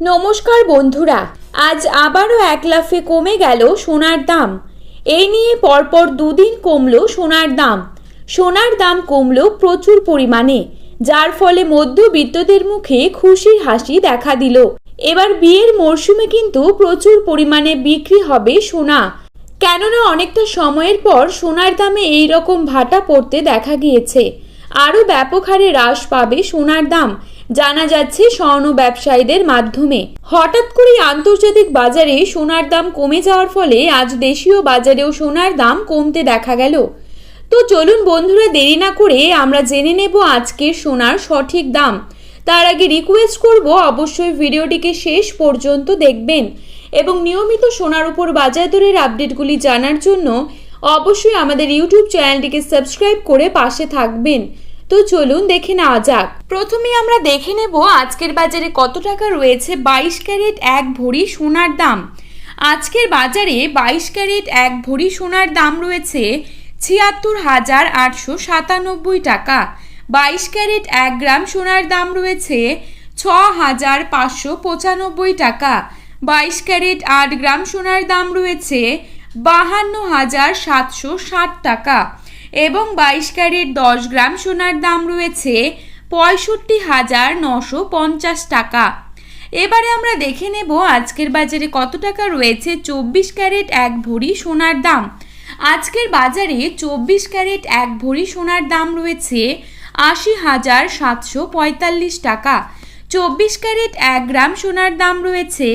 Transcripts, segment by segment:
নমস্কার বন্ধুরা, আজ আবারও এক লাফে কমে গেল সোনার দাম। এই নিয়ে পরপর দুদিন কমল সোনার দাম। সোনার দাম কমল প্রচুর পরিমাণে, যার ফলে মধ্যবিত্তদের মুখে খুশির হাসি দেখা দিল। এবার বিয়ের মরশুমে কিন্তু প্রচুর পরিমাণে বিক্রি হবে সোনা। কেননা অনেকটা সময়ের পর সোনার দামে এই রকম ভাটা পড়তে দেখা গিয়েছে। আরও ব্যাপক হারে হ্রাস পাবে সোনার দাম। জানা যাচ্ছে, স্বর্ণ ব্যবসায়ীদের মাধ্যমে। হঠাৎ করেই আন্তর্জাতিক বাজারে সোনার দাম কমে যাওয়ার ফলে আজ দেশীয় বাজারেও সোনার দাম কমতে দেখা গেল। তো চলুন বন্ধুরা, দেরি না করে আমরা জেনে নেব আজকের সোনার সঠিক দাম। তার আগে রিকোয়েস্ট করব, অবশ্যই ভিডিওটিকে শেষ পর্যন্ত দেখবেন। এবং নিয়মিত সোনার উপর বাজার দরের আপডেটগুলি জানার জন্য অবশ্যই আমাদের ইউটিউব চ্যানেলটিকে সাবস্ক্রাইব করে পাশে থাকবেন। তো চলুন দেখে নেওয়া যাক। প্রথমে আমরা দেখে নেব আজকের বাজারে কত টাকা রয়েছে বাইশ ক্যারেট এক ভরি সোনার দাম। আজকের বাজারে বাইশ ক্যারেট এক ভরি সোনার দাম রয়েছে ছিয়াত্তর হাজার আটশো সাতানব্বই টাকা। বাইশ ক্যারেট এক গ্রাম সোনার দাম রয়েছে ছ হাজার পাঁচশো পঁচানব্বই টাকা। বাইশ ক্যারেট আট গ্রাম সোনার দাম রয়েছে বাহান্ন হাজার সাতশো ষাট টাকা এবং বাইশ ক্যারেট দশ গ্রাম সোনার দাম রয়েছে পঁয়ষট্টি হাজার নশো পঞ্চাশ টাকা। এবারে আমরা দেখে নেব আজকের বাজারে কত টাকা রয়েছে চব্বিশ ক্যারেট এক ভরি সোনার দাম। আজকের বাজারে চব্বিশ ক্যারেট এক ভরি সোনার দাম রয়েছে আশি হাজার সাতশো পঁয়তাল্লিশ টাকা। চব্বিশ ক্যারেট এক গ্রাম সোনার দাম রয়েছে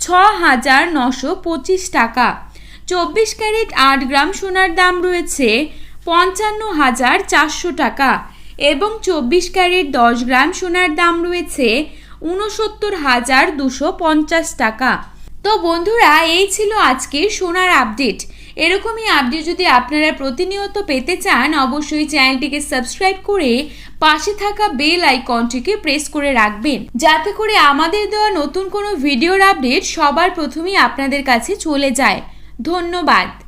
ছ হাজার নশো পঁচিশ টাকা। চব্বিশ ক্যারেট আট গ্রাম সোনার দাম রয়েছে পঞ্চান্ন হাজার চারশো টাকা এবং চব্বিশ ক্যারেট দশ গ্রাম সোনার দাম রয়েছে উনসত্তর হাজার দুশো পঞ্চাশ টাকা। তো বন্ধুরা, এই ছিল আজকের সোনার আপডেট। এরকমই আপডেট যদি আপনারা প্রতিনিয়ত পেতে চান, অবশ্যই চ্যানেলটিকে সাবস্ক্রাইব করে পাশে থাকা বেল আইকনটিকে প্রেস করে রাখবেন। যাতে করে আমাদের দেওয়া নতুন কোনো ভিডিওর আপডেট সবার প্রথমেই আপনাদের কাছে চলে যায়। ধন্যবাদ।